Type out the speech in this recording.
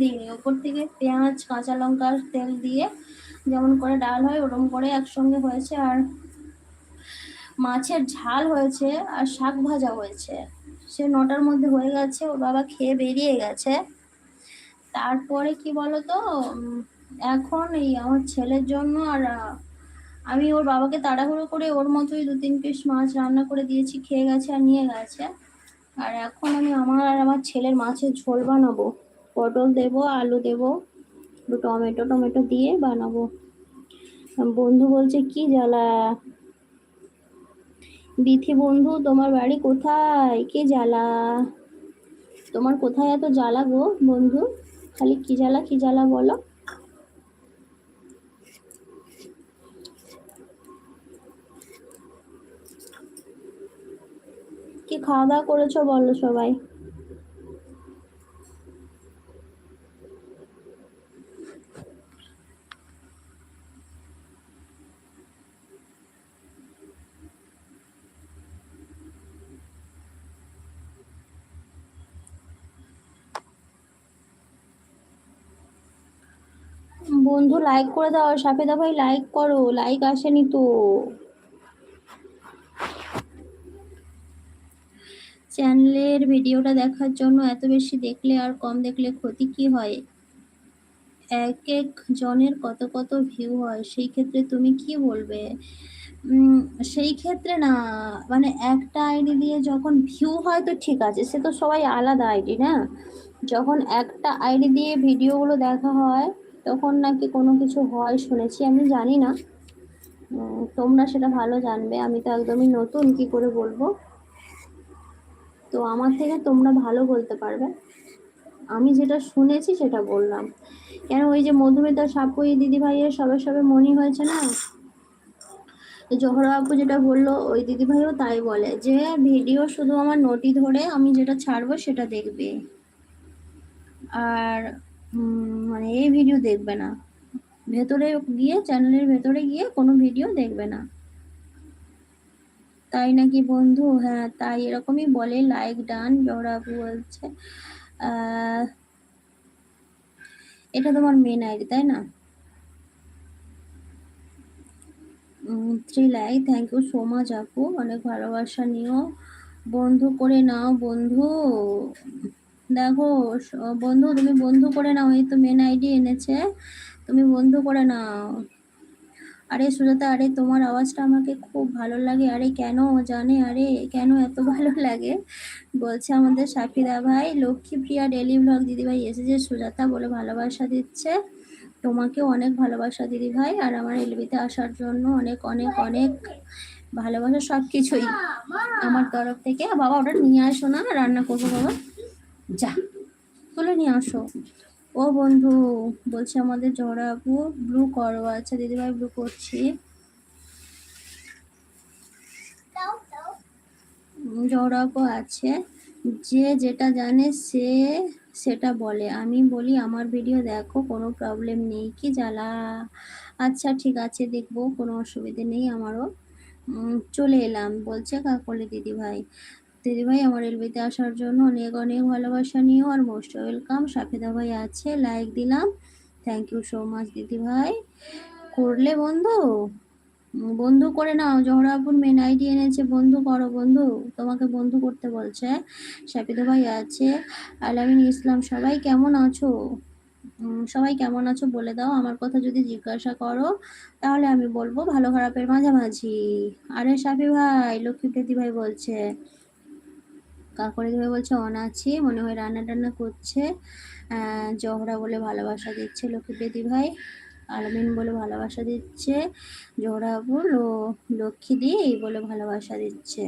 দিইনি। ওপর থেকে পেঁয়াজ, কাঁচা লঙ্কার তেল দিয়ে যেমন করে ডাল হয় ওরকম করে একসঙ্গে হয়েছে। আর মাছের ঝাল হয়েছে আর শাক ভাজা হয়েছে। সে নটার মধ্যে হয়ে গেছে, ওর বাবা খেয়ে বেরিয়ে গেছে। তারপরে কি বলতো? এখন এই আমার ছেলের জন্য আর আমি ওর বাবাকে তাড়াহুড়ো করে ওর মতোই দু তিন পিস মাছ রান্না করে দিয়েছি, খেয়ে গেছে আর নিয়ে গেছে। আর এখন আমি আমার আর আমার ছেলের মাছের ঝোল বানাবো। পটল দেব, আলু দেব একটু টমেটো টমেটো দিয়ে বানাবো। বন্ধু বলছে, কি জ্বালা? বিথি, বন্ধু, তোমার বাড়ি কোথায়? কে জ্বালা? তোমার কোথায় এত জ্বালা গো, বন্ধু? খালি কি জ্বালা কি জ্বালা বলো? কি খাওয়া দাওয়া করেছ বলো সবাই? বন্ধু লাইক করে দাও সাফেদা ভাই লাইক করো লাইক আসেনি তো। চ্যানেলের ভিডিওটা দেখার জন্য এত বেশি দেখলে আর কম দেখলে ক্ষতি কি হয়? এক এক জনের কত কত ভিউ হয়, সেই ক্ষেত্রে তুমি কি বলবে? সেই ক্ষেত্রে না মানে একটা আইডি দিয়ে যখন ভিউ হয় তো ঠিক আছে, সে তো সবাই আলাদা আইডি না? যখন একটা আইডি দিয়ে ভিডিওগুলো দেখা হয় তখন নাকি কোনো কিছু হয় শুনেছি, আমি জানি না। তোমরা সেটা ভালো জানবে, আমি তো একদমই নতুন, কি করে বলব? তো আমার থেকে তোমরা ভালো বলতে পারবে। আমি যেটা শুনেছি সেটা বললাম। কেন ওই যে মধুমিতা সাপুই দিদি ভাইয়ের সবে সবে মনি হয়েছে না? জহরা আপু যেটা বলল, ওই দিদি ভাইও তাই বলে যে, ভিডিও শুধু আমার নটি ধরে আমি যেটা ছাড়বো সেটা দেখবে। আর মানে এই ভিডিও দেখবে না। ভেতরে গিয়ে চ্যানেলের ভেতরে গিয়ে কোনো ভিডিও দেখবে না। তাই নাকি বন্ধু? হ্যাঁ তাই এরকমই বলে লাইক ডান জহরা বলছে। এটা তোমার মেন আইডি, তাই না? Three like thank you so much আপু, অনেক ভালোবাসা নিও। বন্ধু করে নাও, বন্ধু। দেখো বন্ধু, তুমি বন্ধু করে নাও, এই তো মেন আইডি এনেছে। তুমি বন্ধু করে নাও। আরে সুজাতা, আরে তোমার আওয়াজটা আমাকে খুব ভালো লাগে। আরে কেন জানে? আরে কেন এত ভালো লাগে? বলছে আমাদের সাফিদা ভাই লক্ষ্মীপ্রিয়া ডেলি ব্লগ দিদিভাই এসেছে, সুজাতা বলে ভালোবাসা দিচ্ছে। তোমাকেও অনেক ভালোবাসা, দিদি ভাই। আর আমার এলবিতে আসার জন্য অনেক অনেক অনেক ভালোবাসা সব কিছুই আমার তরফ থেকে। বাবা, ওটা নিয়ে আসো না, রান্না করব, বাবা। যা, তুলে নিয়ে আসো। ও বন্ধু, বলছে আমাদের জোড়া আপু ব্লু করো। আচ্ছা দিদিভাই ব্লু করছি। জোড়া আপু আছে। যে যেটা জানে সে সেটা বলে। আমি বলি, আমার ভিডিও দেখো, কোনো প্রবলেম নেই। কি জ্বালা? আচ্ছা ঠিক আছে, দেখব, কোনো অসুবিধে নেই আমারও। চলে এলাম, বলছে কাকলি দিদিভাই। দিদিভাই আমার এলবিতে আসার জন্য অনেক অনেক ভালোবাসা নিও আর মোস্ট ওয়েলকাম সাফেদা ভাই আছে। লাইক দিলাম। থ্যাংক ইউ সো মাচ দিদিভাই করলে বন্ধু? বন্ধু করে নাও। জহরাপুর মেন আইডি এনেছে। বন্ধু করো বন্ধু। তোমাকে বন্ধু করতে বলছে। সাফিদা ভাই আছে। আলামিন ইসলাম। সবাই কেমন আছো? সবাই কেমন আছো বলে দাও। আমার কথা যদি জিজ্ঞাসা করো, তাহলে আমি বলব ভালো খারাপের মাঝামাঝি। আরে সাফি ভাই লক্ষ্মীপ্রীতি ভাই বলছে কাকরে দেবে বলছে অন আছি মনে হয় রান্না টান্না করছে জহরা বলে ভালোবাসা দিচ্ছে লক্ষ্মীপ্রীতি ভাই, আলমিন বলে ভালোবাসা দিচ্ছে জোহরাবুল ও লক্ষ্মী দি এই বলে ভালোবাসা দিচ্ছে।